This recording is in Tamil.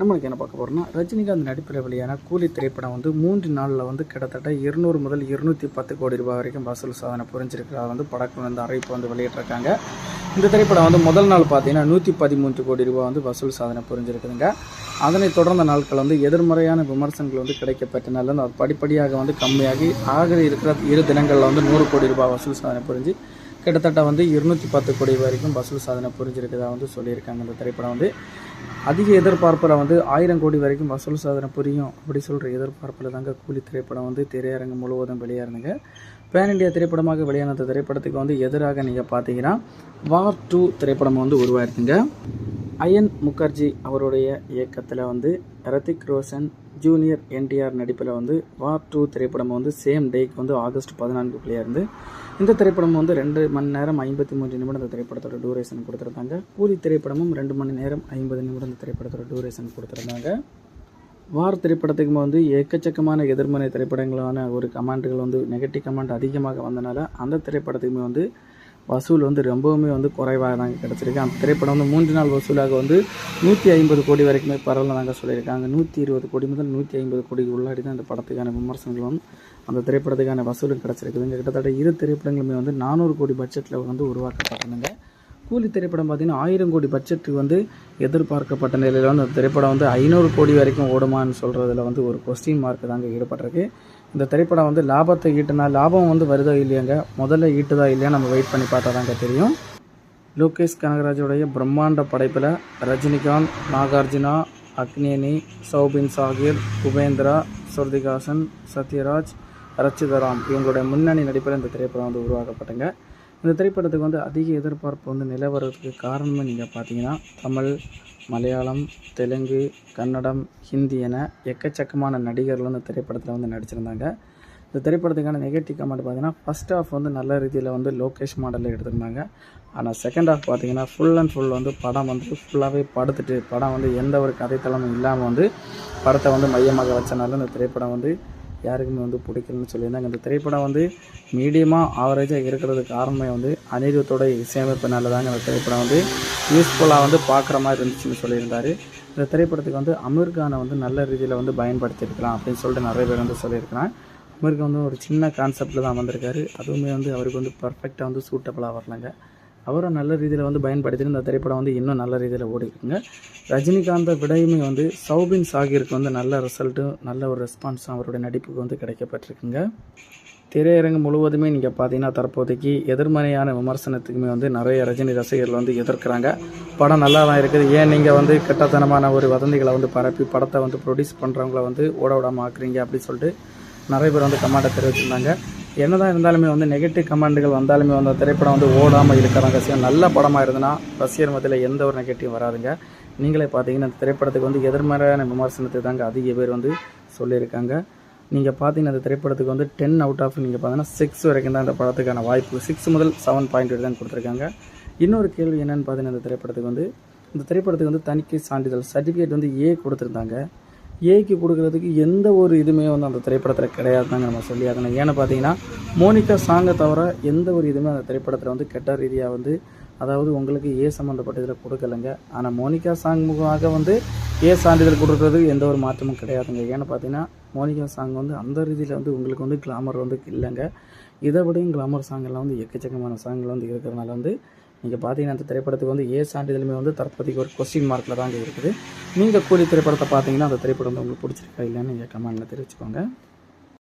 நம்மளுக்கு என்ன பார்க்க போகிறோம்னா ரஜினிகாந்த் நடிப்பில் வெளியான கூலி திரைப்படம் வந்து மூன்று நாளில் வந்து கிட்டத்தட்ட இருநூறு முதல் இருநூற்றி பத்து கோடி ரூபாய் வரைக்கும் வசூல் சாதனை புரிஞ்சிருக்கிறதா வந்து படக்குழு வந்து அறிவிப்பு வந்து வெளியிட்டிருக்காங்க. இந்த திரைப்படம் வந்து முதல் நாள் பார்த்தீங்கன்னா நூற்றி பதிமூன்று கோடி ரூபாய் வந்து வசூல் சாதனை புரிஞ்சிருக்குதுங்க. அதனைத் தொடர்ந்த நாட்கள் வந்து எதிர்மறையான விமர்சனங்கள் வந்து கிடைக்கப்பட்டனால அது படிப்படியாக வந்து கம்மியாகி ஆக இருக்கிற இரு தினங்களில் வந்து நூறு கோடி ரூபாய் வசூல் சாதனை புரிஞ்சு கிட்டத்தட்ட வந்து இருநூற்றி பத்து கோடி வரைக்கும் வசூல் சாதனை புரிஞ்சிருக்கிறதா வந்து சொல்லியிருக்காங்க இந்த திரைப்படம் வந்து. அதிக எதிர்பார்ப்பில் வந்து ஆயிரம் கோடி வரைக்கும் வசூல் சாதனை புரியும் அப்படி சொல்கிற எதிர்பார்ப்பில் தாங்க கூலி திரைப்படம் வந்து திரையரங்கு முழுவதும் வெளியாருந்துங்க பேன் இண்டியா திரைப்படமாக வெளியான அந்த திரைப்படத்துக்கு வந்து எதிராக நீங்கள் பார்த்தீங்கன்னா வார் டூ திரைப்படம் வந்து உருவாயிருக்குங்க. அயன் முகர்ஜி அவருடைய இயக்கத்தில் வந்து ரத்திக் ரோஷன் ஜூனியர் என்டிஆர் நடிப்பில் வந்து வார் டூ திரைப்படம் வந்து சேம் டேக்கு வந்து ஆகஸ்ட் பதினான்கு இருந்து இந்த திரைப்படம் வந்து ரெண்டு மணி நேரம் ஐம்பத்தி மூன்று நிமிடம் இந்த திரைப்படத்தோட டூரேஷன் கொடுத்துருந்தாங்க. கூலி திரைப்படமும் ரெண்டு மணி நேரம் ஐம்பது நிமிடம் இந்த திரைப்படத்தோட டூரேஷன் கொடுத்துருந்தாங்க. வார் திரைப்படத்துக்கு வந்து எக்கச்சக்கமான எதிர்மறை திரைப்படங்களான ஒரு கமாண்டுகள் வந்து நெகட்டிவ் கமெண்ட் அதிகமாக வந்தனால அந்த திரைப்படத்துக்குமே வந்து வசூல் வந்து ரொம்பவுமே வந்து குறைவாக தாங்க கிடச்சிருக்கு. அந்த திரைப்படம் வந்து மூன்று நாள் வசூலாக வந்து நூற்றி ஐம்பது கோடி வரைக்குமே பரவலாக சொல்லியிருக்காங்க. நூற்றி இருபது கோடி முதல் நூற்றி ஐம்பது கோடிக்கு உள்ளாடி தான் இந்த படத்துக்கான விமர்சனங்களும் அந்த திரைப்படத்துக்கான வசூலும் கிடச்சிருக்குதுங்க. கிட்டத்தட்ட இரு திரைப்படங்களுமே வந்து நானூறு கோடி பட்ஜெட்டில் வந்து உருவாக்கப்பட்டனுங்க கூலி திரைப்படம் பார்த்தீங்கன்னா ஆயிரம் கோடி பட்ஜெட்டுக்கு வந்து எதிர்பார்க்கப்பட்ட நிலையில் வந்து அந்த திரைப்படம் வந்து ஐநூறு கோடி வரைக்கும் ஓடுமான்னு சொல்கிறதுல வந்து ஒரு கொஸ்டின் மார்க் தாங்க ஈடுபட்டிருக்கு. இந்த திரைப்படம் வந்து லாபத்தை ஈட்டுனா லாபம் வந்து வருதா இல்லையாங்க? முதல்ல ஈட்டுதா இல்லையா? நம்ம வெயிட் பண்ணி பார்த்தா தாங்க தெரியும். லோகேஷ் கனகராஜோடைய பிரம்மாண்ட படைப்பில் ரஜினிகாந்த் நாகார்ஜுனா அக்னேனி சௌபின் சாகிர் உபேந்திரா ஸ்ருதிகாசன் சத்யராஜ் ரச்சிதராம் இவங்களுடைய முன்னணி நடிப்பில் இந்த திரைப்படம் வந்து உருவாக்கப்பட்டுங்க. இந்த திரைப்படத்துக்கு வந்து அதிக எதிர்பார்ப்பு வந்து நிலவரத்துக்கு காரணமே நீங்கள் பார்த்தீங்கன்னா தமிழ் மலையாளம் தெலுங்கு கன்னடம் ஹிந்தி என எக்கச்சக்கமான நடிகர்கள் வந்து திரைப்படத்தில் வந்து நடிச்சிருந்தாங்க. இந்த திரைப்படத்துக்கான நெகட்டிவ் கமெண்ட் பார்த்தீங்கன்னா ஃபஸ்ட் ஹாஃப் வந்து நல்ல ரீதியில் வந்து லோகேஷ் மாடலில் எடுத்திருந்தாங்க. ஆனால் செகண்ட் ஹாஃப் பார்த்தீங்கன்னா ஃபுல் அண்ட் ஃபுல் வந்து படம் வந்து ஃபுல்லாகவே படுத்துட்டு படம் வந்து எந்த ஒரு கதைத்தளமும் இல்லாமல் வந்து படத்தை வந்து மையமாக வச்சனால இந்த திரைப்படம் வந்து யாருக்குமே வந்து பிடிக்கலன்னு சொல்லியிருந்தாங்க. இந்த திரைப்படம் வந்து மீடியமாக ஆவரேஜாக இருக்கிறதுக்கு காரணமே வந்து அனிருத்தோட இசையமைப்பினால தாங்க இந்த திரைப்படம் வந்து யூஸ்ஃபுல்லாக வந்து பார்க்குற மாதிரி இருந்துச்சுன்னு சொல்லியிருந்தாரு. இந்த திரைப்படத்துக்கு வந்து அமீர்கானை வந்து நல்ல ரீதியில் வந்து பயன்படுத்தியிருக்கலாம் அப்படின்னு சொல்லிட்டு நிறைய பேர் வந்து சொல்லியிருக்கிறான் அமீர்கான் வந்து ஒரு சின்ன கான்செப்டில் தான் வந்திருக்காரு அதுவுமே வந்து அவருக்கு வந்து பர்ஃபெக்டாக வந்து சூட்டபுளாக வரலங்க. அவரை நல்ல ரீதியில் வந்து பயன்படுத்தி இந்த திரைப்படம் வந்து இன்னும் நல்ல ரீதியில் ஓடிக்குங்க ரஜினிகாந்தை விடையுமே வந்து சௌபின் சாகிருக்கு வந்து நல்ல ரிசல்ட்டும் நல்ல ஒரு ரெஸ்பான்ஸும் அவருடைய நடிப்புக்கு வந்து கிடைக்கப்பட்டிருக்குங்க. திரையரங்கு முழுவதுமே நீங்கள் பார்த்தீங்கன்னா தற்போதைக்கு எதிர்மறையான விமர்சனத்துக்குமே வந்து நிறைய ரஜினி ரசிகர்கள் வந்து எதிர்க்கிறாங்க. படம் நல்லா தான் இருக்குது. ஏன் நீங்கள் வந்து கெட்டத்தனமான ஒரு வதந்திகளை வந்து பரப்பி படத்தை வந்து ப்ரொடியூஸ் பண்ணுறவங்கள வந்து ஓட விடாமல் ஆக்குறீங்க அப்படின்னு சொல்லிட்டு நிறைய பேர் வந்து கமெண்ட்டை தெரிவிச்சிருந்தாங்க. என்னதான் இருந்தாலுமே வந்து நெகட்டிவ் கமெண்ட்கள் வந்தாலுமே வந்து அந்த திரைப்படம் வந்து ஓடாமல் இருக்கிறாங்க ரசிகர் நல்ல படமாக இருந்ததுன்னா ரசிகர் மத்தியில் எந்த ஒரு நெகட்டிவ் வராதுங்க. நீங்களே பார்த்தீங்கன்னா அந்த திரைப்படத்துக்கு வந்து எதிர்மறையான விமர்சனத்தை தாங்க அதிக பேர் வந்து சொல்லியிருக்காங்க. நீங்கள் பார்த்தீங்கன்னா அந்த திரைப்படத்துக்கு வந்து டென் அவுட் ஆஃப் நீங்கள் பார்த்தீங்கன்னா சிக்ஸ் வரைக்கும் தான் இந்த படத்துக்கான வாய்ப்பு. சிக்ஸ் முதல் செவன் பாயிண்ட் தான் கொடுத்துருக்காங்க. இன்னொரு கேள்வி என்னென்னு பார்த்தீங்கன்னா இந்த திரைப்படத்துக்கு வந்து இந்த திரைப்படத்துக்கு வந்து தணிக்கை சான்றிதழ் சர்டிஃபிகேட் வந்து ஏ கொடுத்துருந்தாங்க. ஏக்கு கொடுக்குறதுக்கு எந்த ஒரு இதுவுமே வந்து அந்த திரைப்படத்தில் கிடையாதுங்க நம்ம சொல்லி ஆகணும் ஏன்னு பார்த்தீங்கன்னா மோனிகா சாங்கை தவிர எந்த ஒரு இதுவுமே அந்த திரைப்படத்தில் வந்து கெட்ட ரீதியாக வந்து அதாவது உங்களுக்கு ஏ சம்மந்தப்பட்ட இதில் கொடுக்கலைங்க. ஆனால் மோனிகா சாங் மூலமாக வந்து ஏ சான்றிதழ் கொடுக்கறதுக்கு எந்த ஒரு மாற்றமும் கிடையாதுங்க. ஏன்னு பார்த்தீங்கன்னா மோனிகா சாங் வந்து அந்த ரீதியில் வந்து உங்களுக்கு வந்து கிளாமர் வந்து இல்லைங்க. இதை விடையும் கிளாமர் சாங்கெல்லாம் வந்து எக்கச்சக்கமான சாங்கில் வந்து இருக்கிறதுனால வந்து நீங்கள் பார்த்தீங்கன்னா அந்த திரைப்படத்துக்கு வந்து ஏ சான்றிதழுமே வந்து தற்போதைக்கு ஒரு கொஸ்டின் மார்க்கில் தாங்க இருக்குது. நீங்கள் கூலி திரைப்படத்தை பார்த்தீங்கன்னா அந்த திரைப்படம் வந்து உங்களுக்கு பிடிச்சிருக்கா இல்லைன்னு நீங்கள் கமெண்டில் தெரிவிச்சுக்கோங்க.